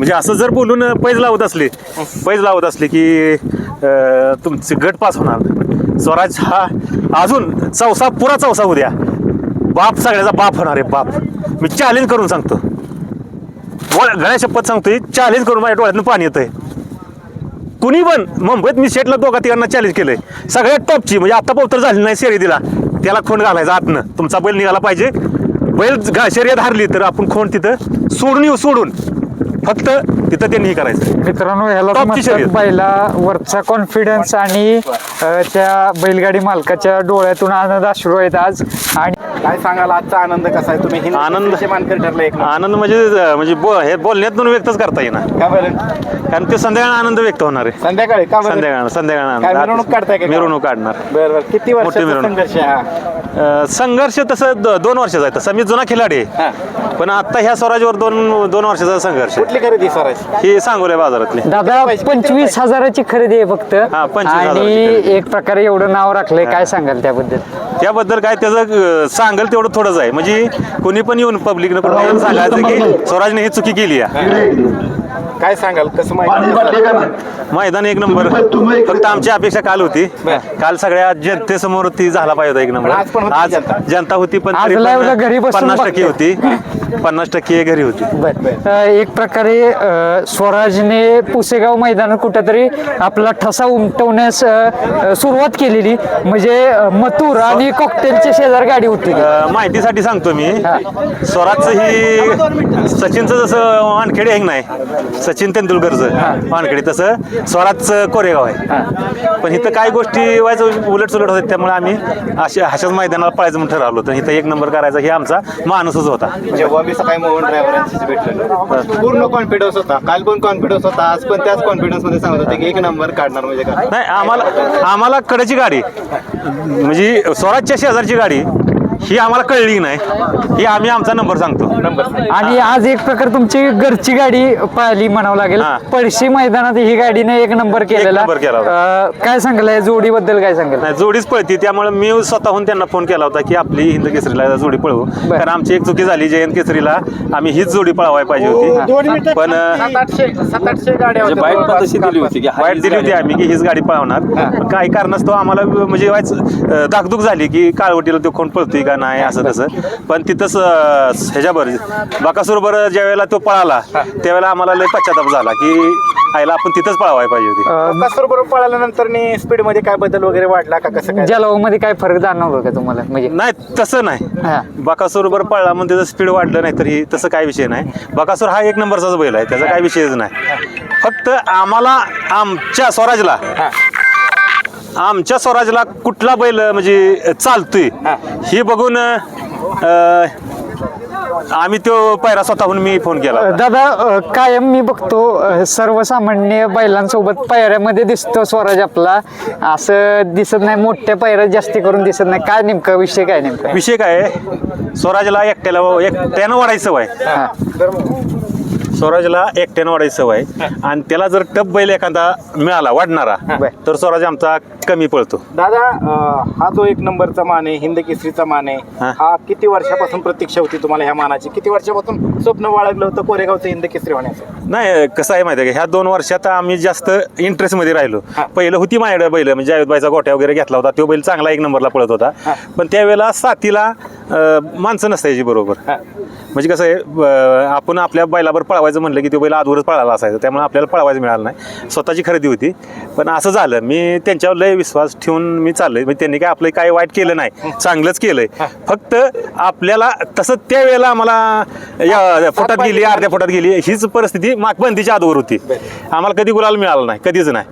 म्हणजे असं जर बोलून पैज लावत असले पैज लावत असले की तुमचे गट पास होणार स्वराज हा अजून चौसा पुरा चौसा उद्या बाप सगळ्याचा बाप होणार आहे बाप. मी चॅलेंज करून सांगतो. बोल गळ्या शपथ सांगतोय चॅलेंज करून माझ्या डोळ्यातून पाणी येतंय. कुणी पण मुंबईत मी शेटला दोघा तिघांना चॅलेंज केलंय. सगळ्यात टॉपची म्हणजे आता पवतर झाली नाही शर्यतीला त्याला खोंड घालायचा आतनं. तुमचा बैल निघाला पाहिजे. बैल गा- शर्यत हारली तर आपण खोंड तिथं सोडून येऊ सोडून. फक्त तिथं त्यांनी हे करायचं. मित्रांनो ह्याला म्हणतात शर्यत. बैलावरचा कॉन्फिडन्स आणि अं, त्या बैलगाडी मालकाच्या डोळ्यातून आनंद अश्रू आहेत आज. आणि काय सांगाल आजचा आनंद कसा आहे? तुम्ही हिंद आनंद- केसरीचे मानकरी ठरले एक. आनंद म्हणजे म्हणजे बो हे बोलण्यातून व्यक्तच करता येणार का बरं? कारण ते संध्याकाळ आनंद व्यक्त होणार आहे. संध्याकाळी? का बरं? संध्याकाळ संध्याकाळ काय मिरवणूक काढताय का? मिरवणूक काढणार. बरं बरं. किती वर्षाचा मिरवणूक. संघर्ष आहे हा? अं, संघर्ष तसं द- दोन वर्षाचा आहे तसा. मी जुना खिलाडी आहे. हा. पण आता ह्या स्वराजवर दोन दोन वर्षाचा संघर्ष आहे. कुठली खरेदी स्वराज? ही बाजारातली. दादा पंचवीस हजाराची खरेदी आहे फक्त. हा, 25,000 ची आणि खरेदी. एक प्रकारे एवढं नाव राखलंय काय सांगाल त्याबद्दल? त्याबद्दल काय त्याचं अं, सांगेल तेवढं थोडंच आहे. म्हणजे कोणी पण येऊन पब्लिकनं पण येऊन सांगायचं की स्वराजने ही चुकी केली आहे. काय सांगाल? कसं माहिती? मैदान एक नंबर. फक्त आमची अपेक्षा काल होती. काल सगळ्या जनतेसमोर ती झाला पाहिजे होता एक नंबर. आज जनता. जनता होती पण घरी बसून पन्नास टक्के. होती. पन्नास टक्के घरी होती. बर एक प्रकारे अ, स्वराजने पुसेगाव मैदानात कुठेतरी आपला ठसा उमटवण्यास अ, सुरुवात केलेली. म्हणजे अ, मथुर आणि कॉकटेलचे शेजार गाडी होती. अं, माहितीसाठी सांगतो मी. स्वराजचं ही सचिनचं जसं वानखेडे आहे नाही? सचिन तेंडुलकरचं वानखेडे तसं. स्वराजचं कोरेगाव आहे. पण इथं काही गोष्टी व्हायचं उलट सुलट होते त्यामुळे आम्ही अशा अशाच मैदानाला पळायचं म्हणून ठरवलं होतं. इथं एक नंबर करायचा हे आमचा माणूसच होता. जेव्हा मी सकाळी मोहन ड्रायव्हरांशी यांच्याशी पूर्ण कॉन्फिडन्स होता. काल पण कॉन्फिडन्स होता आज पण त्याच कॉन्फिडन्समध्ये सांगत होते की एक नंबर काढणार म्हणजे काय? नाही आम्हाला आम्हाला कडेची गाडी म्हणजे स्वराजच्या शेजारची गाडी ही आम्हाला कळली नाही. ही आम्ही आमचा नंबर सांगतो. आणि आज एक प्रकार तुमची घरची गाडी पाहिली म्हणावं लागेल. हा. पळशी मैदानात ही गाडीने एक नंबर केलेला. नंबर केला. अ, काय सांगाल या जोडीबद्दल काय सांगाल नाही जोडीच पळती. त्यामुळे मी स्वतःहून त्यांना फोन केला होता की आपली हिंद केसरीला जोडी पळवू. कारण आमची एक चुकी झाली जयंत केसरीला. आम्ही हीच जोडी पळवायला पाहिजे होती. पण अं, सात आठशे सात आठशे गाड्या होत्या. बाईट दिली होती की हा वाईट दिली होती आम्ही की हीच गाडी पळवणार. पण काही कारणास्तव आम्हाला म्हणजे अं, धाकधूक झाली की काळवटीला तो कोण पळतोय का नाही असं तसं. पण तिथंच अं, ह्याच्यावर बाकासूरबर ज्या वेळेला तो पळाला त्यावेळेला आम्हाला लय पश्चाताप झाला की आईला आपण तिथंच पळवायला पाहिजे होती. कसर बरोबर पळाल्यानंतर स्पीडमध्ये काय बदल वगैरे वाढला का? कसं काय? जलवामध्ये काय फरक जाणवलं का तुम्हाला? म्हणजे नाही तसं नाही. हा. बकासूर पळला म्हणून त्याचं स्पीड वाढलं नाही तरी तसं काय विषय नाही. बकासूर हा एक नंबरचाच बैल आहे त्याचा काय विषयच नाही. फक्त आम्हाला आमच्या स्वराजला आमच्या स्वराजला कुठला बैल म्हणजे चालतोय हे. बघून अं, आम्ही तो पायरा स्वतःहून मी फोन केला होता. दादा अ, कायम मी बघतो अ, सर्वसामान्य बैलांसोबत पायऱ्यामध्ये दिसतो स्वराज आपला. असं दिसत नाही मोठ्या पायऱ्यात जास्ती करून दिसत नाही. काय नेमका विषय काय नेमका? विषय काय आहे? स्वराजला एकट्याला एकट्यानं वाढायची सवय हा. स्वराजला एकट्यानं वाढायची सवय. आणि त्याला जर टप बैल एखादा मिळाला वाढणारा तर स्वराज आमचा कमी पळतो. दादा अं, हा जो एक नंबरचा मान आहे हिंद केसरीचा मान आहे हा. हा किती वर्षापासून प्रतीक्षा होती तुम्हाला ह्या मानाची? किती वर्षापासून स्वप्न बाळगलं होतं कोरेगावचं हिंद केसरी होण्याचं नाही कसं आहे माहिती आहे का? ह्या दोन वर्षात आम्ही जास्त इंटरेस्टमध्ये राहिलो. पहिलं होती माझ्याकडे बैल म्हणजे जावेदबाईचा गोट्या वगैरे घेतला होता तो बैल चांगला एक नंबरला पळत होता. पण त्यावेळेला साथीला माणसं नसायची बरोबर. म्हणजे कसं आहे आपण आपल्या बैलावर पळवायचं म्हणलं की तो बैल आजवरच पळाला असायचं त्यामुळे आपल्याला पळवायचं मिळालं नाही. स्वतःची खरेदी होती. पण असं झालं मी त्यांच्यावर लय विश्वास ठेवून मी चाललोय. म्हणजे त्यांनी काय आपलं काही वाईट केलं नाही चांगलंच केलंय. फक्त आपल्याला तसं त्यावेळेला आम्हाला या फुटात गेली अर्ध्या फुटात गेली हीच परिस्थिती मागबंदीच्या आधीवर होती. आम्हाला कधी गुलाल मिळाला नाही कधीच नाही.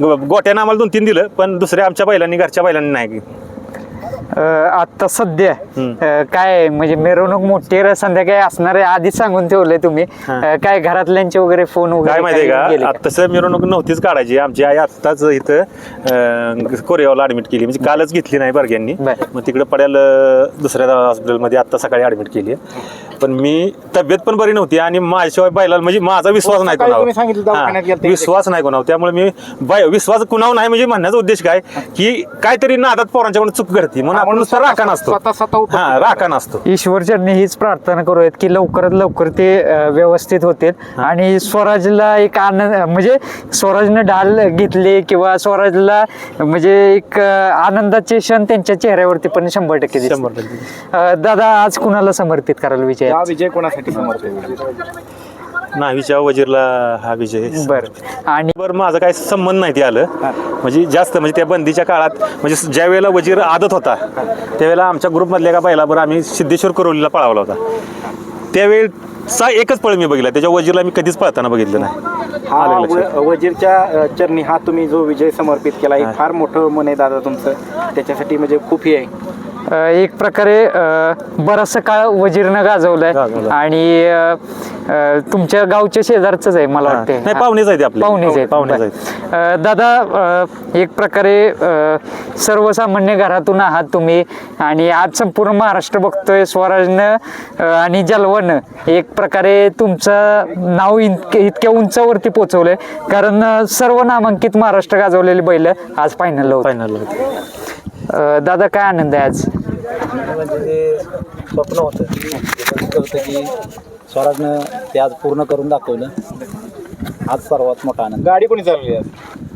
गोट्यानं आम्हाला दोन तीन दिलं पण दुसऱ्या आमच्या बैलांनी घरच्या बैलांनी नाही. आता सध्या अ, काय म्हणजे मिरवणूक मोठी संध्याकाळी असणार आहे आधीच सांगून ठेवलंय तुम्ही. अ, काय घरातल्यांचे वगैरे फोन काय वगैरे माहितीये का? आता तसं मिरवणूक नव्हतीच काढायची. आमची आई आत्ताच इथं अं, कोरेगावला ऍडमिट केली. म्हणजे कालच घेतली नाही बर्ग्यांनी. बर. मग तिकडे पड्याला दुसऱ्या हॉस्पिटलमध्ये आत्ता सकाळी ऍडमिट केली. पण मी तब्येत पण बरी नव्हती आणि माझ्याशिवाय बैलाला म्हणजे माझा विश्वास नाही सकाळी तुम्ही सांगितलं कोणावर दवाखान्यात हा, गेलते. विश्वास नाही कोणावर. त्यामुळे मी बाय विश्वास कुणावर नाही म्हणजे म्हणण्याचा उद्देश काय? की काहीतरी नादात पोरांच्याकडून चूक घडती. म्हणून आपण नुसतं राखा नसतो. स्वतः स्वतः उपस्थित हा राखा नसतो. ईश्वरचरणी हीच प्रार्थना करूयात की लवकरात लवकर ते अ, व्यवस्थित होते आणि स्वराजला एक आनंद म्हणजे स्वराजने ढाल घेतले किंवा स्वराजला म्हणजे एक अ, आनंदाचे क्षण त्यांच्या चेहऱ्यावरती पण शंभर टक्के. शंभर टक्के. अ, दादा आज कुणाला समर्पित कराल विजय? हा विजय कोणासाठी समर्पित नावीच्या वजीरला हा विजय. बर. आणि बरं माझा काही संबंध नाही ते आलं. म्हणजे जास्त म्हणजे त्या बंदीच्या काळात म्हणजे ज्या वेळेला वजीर आदत होता त्यावेळेला आमच्या ग्रुपमधल्या का पहिला बरं आम्ही सिद्धेश्वर करोलीला पळावला होता. त्यावेळेचा एकच पळ मी बघितला त्याच्या वजीरला मी कधीच पळताना बघितलं नाही. हा आलं लक्षात. व- वजीरच्या अ, चरणी हा तुम्ही जो विजय समर्पित केला हे. फार मोठं मन आहे दादा तुमचं. त्याच्यासाठी म्हणजे खूप हे आहे. अ, एक प्रकारे बराचसा काळ वजीरनं गाजवलाय गाजवलं. आणि अ, अ, तुमच्या गावच्या शेजारच आहे मला हा. वाटते नाही, पाहुणेच आहेत आपले. पाहुणेच आहेत पाहुणेच बरं. आहेत. अ, दादा अ, एक प्रकारे अ, सर्वसामान्य घरातून आहात तुम्ही आणि आज संपूर्ण महाराष्ट्र बघतोय स्वराजनं अ, आणि जलवानं एक प्रकारे तुमचं नाव इत- इतक्या उंचावरती पोहोचवलंय कारण अ, सर्व नामांकित महाराष्ट्र गाजवलेली बैल आज फायनल होत फायनल दादा काय आनंद आहे आज? म्हणजे स्वप्न होतं होतं की स्वराजनं ते आज पूर्ण करून दाखवलं. आज सर्वात मोठा आनंद. गाडी कोणी चालवली आज?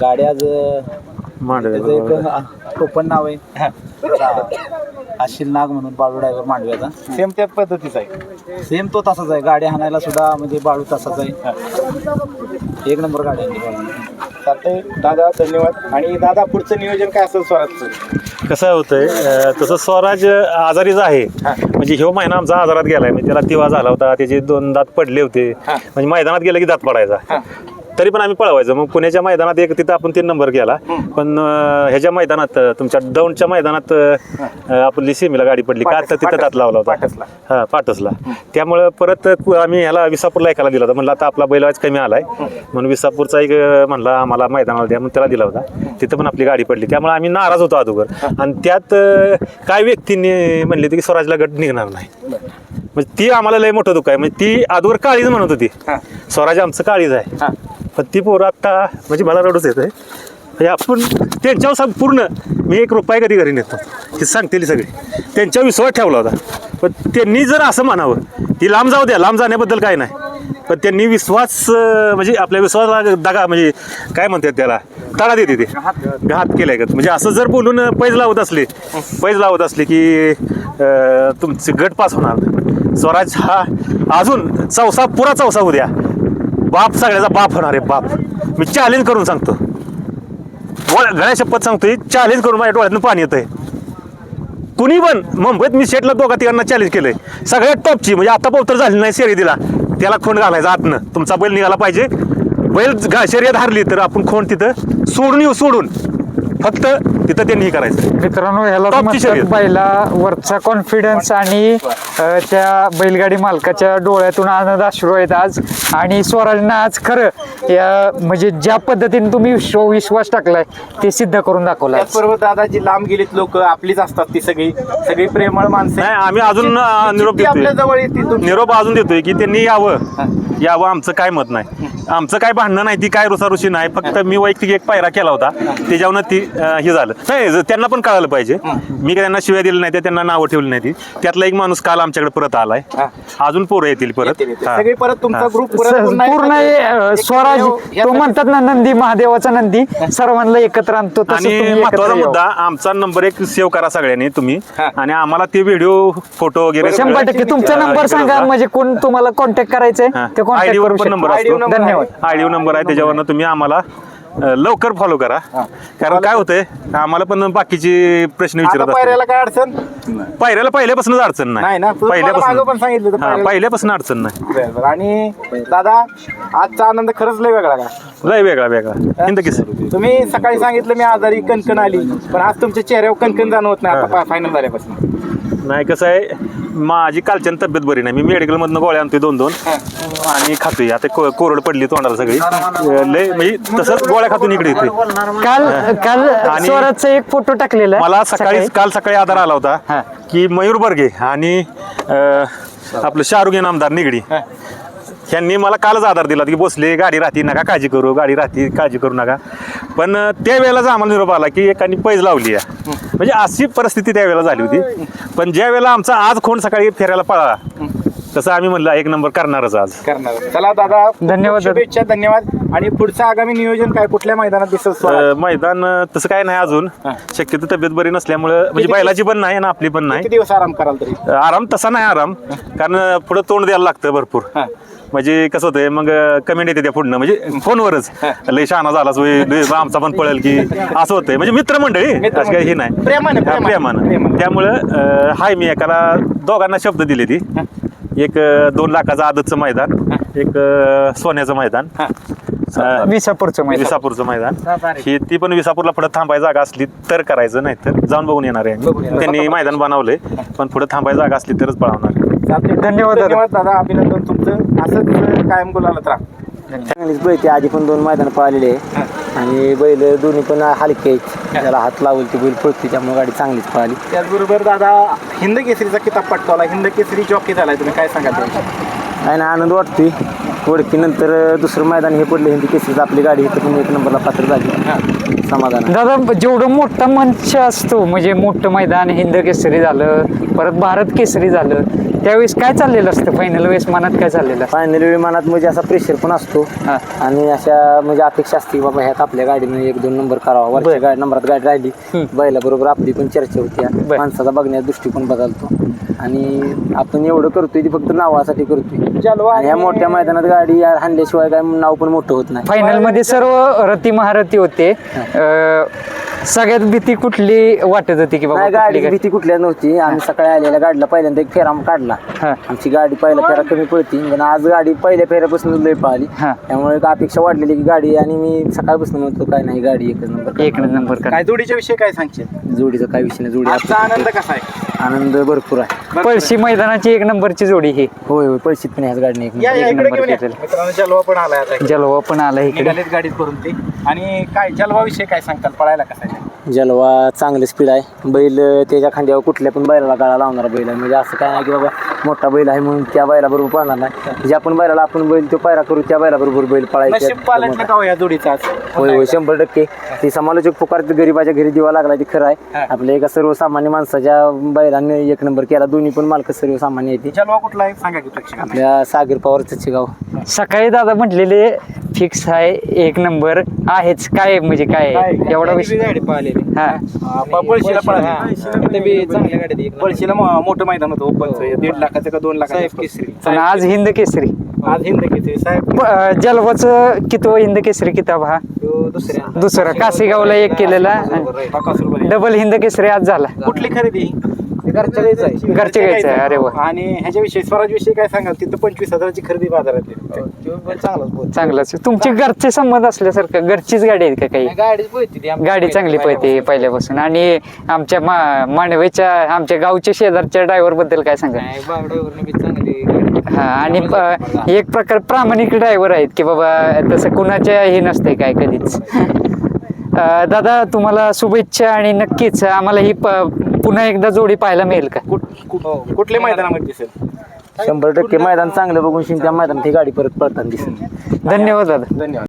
गाडी आज मांडवे त्याचं एक टोपण नाव आहे. आशिल नाग म्हणून बाळू ड्रायव्हर मांडव्याचा सेम त्याच पद्धतीचा आहे. सेम तो तसाच आहे. गाडी हाणायला सुद्धा म्हणजे बाळू तसाच आहे. एक नंबर गाडी बाळूने. चालतंय. दादा धन्यवाद. आणि दादा पुढचं नियोजन काय असेल स्वराजचं? कसं होतंय अं, तसं स्वराज आजारीच आहे. म्हणजे ह्यो महिना आमचा आजारात गेलाय. म्हणजे त्याला तिवा झाला होता त्याचे दोन दात पडले होते. म्हणजे मैदानात गेलं की दात पडायचा. तरी पण आम्ही पळवायचो. मग पुण्याच्या मैदानात एक तिथं आपण तीन नंबर केला. पण अं, ह्याच्या मैदानात अं, तुमच्या दौंडच्या मैदानात अं, आपली सेमीला गाडी पडली. का तर तिथं दात लावला होता? पाटसला. हा पाटसला. त्यामुळं परत कु- आम्ही ह्याला विसापूरला एकाला दिला होता. म्हणलं आता आपला बैलवाज कमी आलाय. म्हणून विसापूरचा एक अं, म्हणला आम्हाला मैदानाला द्या म्हणून त्याला दिला होता. तिथं पण आपली गाडी पडली. त्यामुळे आम्ही नाराज होतो अगोदर. आणि त्यात अं, काय व्यक्तींनी म्हणले होते की स्वराजला गट निघणार नाही. म्हणजे ती आम्हाला लय मोठं दुःख आहे. म्हणजे ती अगोदर काळीच म्हणत होती. स्वराज आमचं काळीच आहे. पण ती पोरं आत्ता म्हणजे मला रडूच येत आहे म्हणजे आपण त्यांच्यावर सांग पूर्ण मी एक रुपया कधी घरी नेतो. हे सांगतेली सगळी. त्यांच्यावर विश्वास ठेवला होता. पण त्यांनी जर असं म्हणावं ती लांब जाऊ द्या लांब जाण्याबद्दल काय नाही. पण त्यांनी विश्वास म्हणजे आपल्या विश्वासाला दगा म्हणजे काय म्हणतात त्याला? तडा देते ते. घात केलाय का म्हणजे असं जर बोलून पैज लावत असले पैज लावत असले की तुमचे गट पास होणार स्वराज हा अजून चौसा पुरा चौसा उद्या बाप सगळ्याचा बाप होणार आहे बाप. मी चॅलेंज करून सांगतो. डोळ्या- गळ्या शपथ सांगतोय चॅलेंज करून माझ्या डोळ्यातून पाणी येतंय. कुणी पण मुंबईत मी शेटला दोघा तिघांना चॅलेंज केलंय. सगळ्यात टॉपची म्हणजे आता पवतर झाली नाही शर्यतीला त्याला खोंड घालायचा आतनं. तुमचा बैल निघाला पाहिजे. बैल शर्यत हारली तर आपण खोंड तिथं सोडून येऊ सोडून. फक्त तिथं त्यांनी हे करायचं. मित्रांनो ह्याला शर्यत. बैला वरचा कॉन्फिडन्स आणि अ, त्या बैलगाडी मालकाच्या डोळ्यातून आनंद अश्रू आहेत आज. आणि स्वराजनं आज खरं या म्हणजे ज्या पद्धतीने तुम्ही विश्व विश्वास टाकलाय ते सिद्ध करून दाखवलं आज. त्याचबरोबर दादा जी लांब गेलीत लोक आपलीच असतात ती सगळी. सगळी प्रेमळ माणसं नाही आम्ही अजून अं, निरोप ती आपल्या देतोय जवळ येतील तुमची. निरोप अजून देतोय की त्यांनी यावं. यावं आमचं काय मत नाही. आमचं काय भांडणं नाही ती काय रुसारुशी नाही. फक्त मी वैयक्तिक एक पायरा केला होता. त्याच्यावरनं ती अं, हे झालं. नाही ज- त्यांना पण कळायला पाहिजे. मी काय त्यांना शिव्या दिल्या नाही त्या त्यांना नावं ठेवली नाही ती त्यातला एक माणूस काल आमच्याकडे परत आलाय. अजून पोरं येतील परत. हा. सगळी परत तुमचा. ग्रुप स- पूर्ण अ, स्वराज तो म्हणतात ना नंदी महादेवाचा नंदी. सर्वांना एकत्र आणतो तसंच आणि तुम्ही एकत्र महत्त्वाचा. मुद्दा आमचा नंबर एक सेव्ह करा सगळ्यांनी तुम्ही. हा. आणि आम्हाला ते व्हिडिओ फोटो वगैरे शंभर टक्के. तुमचा नंबर सांगा. म्हणजे कोण तुम्हाला कॉन्टॅक्ट करायचंय हा. ते कॉन्टॅक्ट वर करू पण शकतो. असतो. धन्यवाद. आयडिओ नंबर आहे त्याच्यावरनं तुम्ही आम्हाला अं, लवकर फॉलो करा. कारण काय होतंय आम्हाला पण बाकीचे प्रश्न आता विचारत पायऱ्याला काय अडचण? पायऱ्याला पहिल्यापासूनच अडचण नाही. नाही ना? तुम्ही मला मागं पण सांगितलं होतं हा, पायऱ्याला- पहिल्यापासून अडचण नाही. बरं, बरं. आणि दादा आजचा आनंद खरंच लय वेगळा का लय वेगळा वेगळा. हिंद किस तुम्ही सकाळी सांगितलं मी आजारी कणकण आली. पण आज तुमच्या चेहऱ्यावर कणकण जाणवत नाही. आता फायनल झाल्यापासून. नाही कसं आहे माझी कालच्यान तब्येत बरी नाही. मी मेडिकल मधनं गोळ्या आणतोय दोन दोन. आणि खातोय. आता को- कोरड पडली तोंडाला सगळी. लय म्हणजे तसंच गोळ्या खातून इकडे येतोय. काल काल आणि स्वराजचा एक फोटो टाकलेला. मला सकाळी. काल सकाळी आधार आला हा. होता की मयूर बर्गे आणि अं, आपलं शाहरुख आमदार निगडी. ह्यांनी मला कालच आधार दिला की बसले गाडी राहते नका काळजी करू गाडी राहते काळजी करू नका. पण त्यावेळेलाच आम्हाला निरोप आला की एकाने पैज लावली आहे. म्हणजे अशी परिस्थिती त्यावेळेला झाली होती. पण ज्या वेळेला आमचा आज कोण सकाळी फिरायला पळाला तसं आम्ही म्हणलं एक नंबर करणारच आज. करणार. चला दादा धन्यवाद. शुभेच्छा धन्यवाद. आणि पुढचं आगामी नियोजन काय? कुठल्या मैदानात दिसत? अं, मैदान अं, तसं काय नाही अजून. शक्यतो तब्येत बरी नसल्यामुळं म्हणजे बैलाची पण नाही ना आपली पण नाही. किती दिवस आराम कराल तरी? अं, आराम तसा नाही आराम. कारण पुढे तोंड द्यायला लागतं भरपूर. हा. म्हणजे कसं होतंय मग कमेंट येते त्या पुढनं. म्हणजे फोनवरच. लय शहाणा झालाच होय, लय आमचा पण पळेल की असं होतंय. म्हणजे मित्रमंडळी. असं काही हे नाही. प्रेमाने, हा, प्रेमाने. प्रेमानं. प्रेमाने. त्यामुळं अं, हाय मी एकाला. दोघांना शब्द दिले ती. एक दोन लाखाचं आदतचं मैदान एक सोन्याचं मैदान अं, विसापूरचं मैदान. विसापूरचं मैदान. ही ती पण विसापूरला पुढे थांबायची जागा असली तर करायचं नाही तर जाऊन बघून येणार आहे आम्ही. त्यांनी मैदान बनवलंय पण पुढे थांबायची जागा असली तरच पळवणार. चालतंय. धन्यवाद, दादा. धन्यवाद दादा. अभिनंदन तुमचं. असंच कायम गुलालात राहा. चांगलीच आधी पण दोन मैदान पाहिलेले आहे. आणि बैल दोन्ही पण हलके आहेत. त्याला हात लावल ती बैल पळते त्यामुळे गाडी चांगलीच पळाली. त्याचबरोबर दादा हिंद केसरीचा किताब पटकावला. हिंद केसरी जॉकी झालाय. तुम्ही काय सांगाल त्याविषयी? काय ना आनंद वाटतोय. ओळखीनंतर दुसरं मैदान हे पडलं हिंदी केसरीच आपली गाडी. इथं पण एक नंबरला पात्र झाली. समाधान. दादा जेवढं मोठा मंच असतो म्हणजे मोठं मैदान हिंद केसरी झालं परत भारत केसरी झालं त्यावेळेस काय चाललेलं असतं? फायनल वेळेस मनात काय चाललेलं असतं? फायनल विमानात म्हणजे असा प्रेशर पण असतो. हा. आणि अशा म्हणजे अपेक्षा असते की बाबा ह्यात आपल्या गाडीनं एक दोन नंबर करावा. वरच्या गाडी नंबरात गाडी राहिली. बैला बरोबर आपली पण चर्चा होती. बर. माणसाचा बघण्याचा दृष्टिकोन बदलतो. आणि आपण एवढं करतोय ती फक्त नावासाठी करतोय. आणि ह्या मोठ्या मैदानात गाडी हाणल्याशिवाय काय नाव पण मोठं होत नाही. फायनलमध्ये सर्व रती महारथी होते. अं, सगळ्यात भीती कुठली वाटत होती की बाबा नाही कुठली गाडी गाडी? भीती कुठल्या नव्हती. आम्ही सकाळी आलेल्या गाडीला पहिल्यांदा एक फेरा काढला. हा. आमची गाडी पहिल्या फेरा कमी पळती पण आज गाडी पहिल्या फेऱ्यापासून लय पळाली हा. त्यामुळे एक अपेक्षा वाढलेली की गाडी आणि मी सकाळपासून म्हणतो काय नाही गाडी एकच नंबर एक नंबर करा. काय जोडीच्या विषयी काय सांगशील? जोडीचा काय विषय नाही जोडी आजचा आपली- आनंद कसा आहे? आनंद भरपूर आहे. पळशी मैदानाची एक नंबरची जोडी ही. होय होय पैशात पण ह्याच गाडीने एक या नंबर. या एक इकडे नंबर घेऊन या. घेतलेला. मित्रांनो जलवा पण आलाय आता जलवा पण आला इकडे. निघालेत गाडीत करून ते. आणि काय जलवा विषयी काय सांगताल? पळायला कसा आहे? जलवा चांगलं स्पीड आहे. बैल त्याच्या खांद्यावर कुठल्या पण बैलाला गाळा लावणारा बैल आहे. म्हणजे असं काय नाही की बाबा मोठा बैल आहे म्हणून त्या बैलाबरोबर पळणार नाही. ज्या पण बैलाला आपण बैल तो पायरा करू त्या बैलाबरोबर बैल पळायचे हो या जोडीचा आज? होय होय शंभर टक्के. ती समालोचक पुकारते गरीबाच्या घरी दिवा लागला ते खरं हा. आहे आपल्या एका सर्वसामान्य माणसाच्या बैलांनी एक नंबर केला. दोन्ही पण मालक सर्वसामान्य येते जलवा कुठला आहे? सांगा की प्रेक्षकांना. आपल्या सागर पवारचं गाव सकाळी दादा म्हटलेले फिक्स आहे. एक नंबर आहेच. काय म्हणजे काय एवढा विषय. गाडी पाहिलेली. हा. पळशीला पळाली पळशीला मो- मोठं मैदान होतं ओपनचं दीड लाखाचं का दोन लाखाचं केसरी. पण आज हिंद केसरी. आज हिंद केसरी. साहेब जलवाचं कितवं हिंद केसरी किताब हा? दुसऱ्या. दुसरं. कासेगावला एक केलेला. डबल हिंद केसरी आज झाला. कुठली खरेदी? घरच्या गाईचं आहे. घरचे घ्यायचं आहे, अरे वा. आणि ह्याच्याविषयी स्वराज विषयी काय सांगाल? तिथं पंचवीस हजाराची खरेदी बाजारात आहे. चांगलाच चांगलंच. तुमचे घरचे संबंध असल्यासारखं घरचीच गाडी आहे का काही? गाडीच पळते गाडी चांगली पळते पहिल्यापासून. आणि आमच्या मा मांडवेच्या आमच्या गावच्या शेजारच्या ड्रायव्हरबद्दल काय सांगा हा आणि प- एक प्रकार प्रामाणिक ड्रायव्हर आहेत की बाबा तसं कुणाच्या हे नसते काय कधीच. अं, दादा तुम्हाला शुभेच्छा आणि नक्कीच आम्हाला ही प- पुन्हा एकदा जोडी पाहायला मिळेल का? कुठ- कुठ- कुठल्या मैदानामध्ये दिसेल? शंभर टक्के मैदान चांगलं बघून शिन त्या मैदानात ही गाडी परत पळताना दिसेल. धन्यवाद दादा. धन्यवाद.